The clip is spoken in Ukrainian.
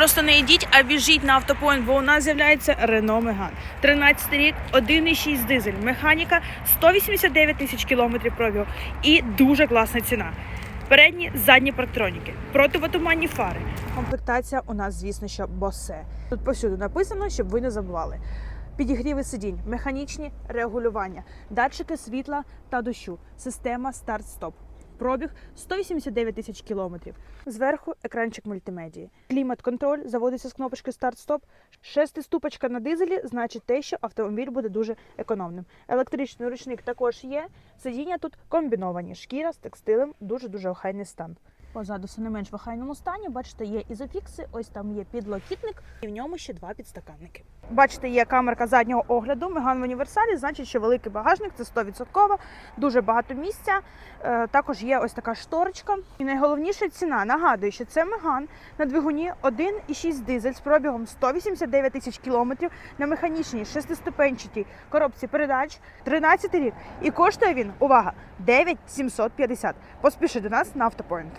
Просто не йдіть, а біжіть на автопоінт, бо у нас з'являється Renault Megane. 13 рік, 1,6 дизель, механіка, 189 тисяч кілометрів пробігу і дуже класна ціна. Передні, задні парктроніки, противотуманні фари. Комплектація у нас, звісно, що босе. Тут повсюди написано, щоб ви не забували. Підігріви сидінь, механічні регулювання, датчики світла та дощу, система старт-стоп. Пробіг 189 тисяч кілометрів. Зверху екранчик мультимедії. Клімат-контроль заводиться з кнопочки старт-стоп. Шестиступочка на дизелі значить те, що автомобіль буде дуже економним. Електричний ручник також є. Сидіння тут комбіновані. Шкіра з текстилем, дуже дуже охайний стан. Позаду все не менш в охайному стані. Бачите, є ізофікси, ось там є підлокітник, і в ньому ще два підстаканники. Бачите, є камерка заднього огляду. Меган в універсалі, значить, що великий багажник це 100%, дуже багато місця. Е, також є ось така шторочка. І найголовніше ціна. Нагадую, що це Меган на двигуні 1,6 дизель з пробігом 189 тисяч кілометрів на механічній шестиступенчатій коробці передач 13 рік. І коштує він, увага, 9750. Поспіши до нас на автопоінт.